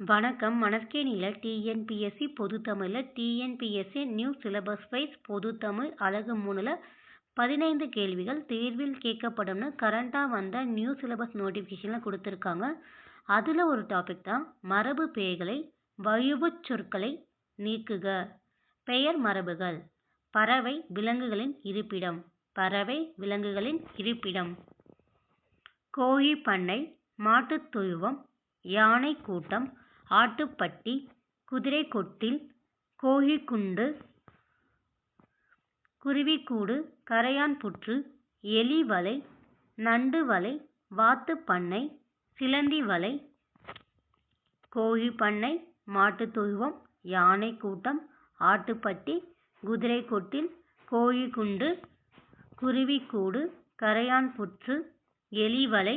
வணக்கம். மணற்கேணியில் டிஎன்பிஎஸ்சி பொதுத்தமிழில் டிஎன்பிஎஸ்சி நியூ சிலபஸ் வைஸ் பொதுத்தமிழ் அழகு மூணில் பதினைந்து கேள்விகள். தேர்வில் கேட்கப்படும்னு கரண்ட்டாக வந்த நியூ சிலபஸ் நோட்டிஃபிகேஷனில் கொடுத்துருக்காங்க. அதில் ஒரு டாபிக் தான் மரபு பெயர்களை வயுவுச் சொற்களை நீக்குக. பெயர் மரபுகள். பறவை விலங்குகளின் இருப்பிடம். பறவை விலங்குகளின் இருப்பிடம். கோழி பண்ணை மாட்டுத் தொழுவம் யானை கூட்டம் ஆட்டுப்பட்டி குதிரைக்கொட்டில் கோழிக்குண்டு குருவிக்கூடு கரையான் புற்று எலி வலை நண்டு வலை வாத்துப்பண்ணை சிலந்தி வலை கோழி பண்ணை மாட்டுத் தொழுவம் யானை கூட்டம் ஆட்டுப்பட்டி குதிரைக்கொட்டில் கோழிக்குண்டு குருவிக்கூடு கரையான் புற்று எலி வலை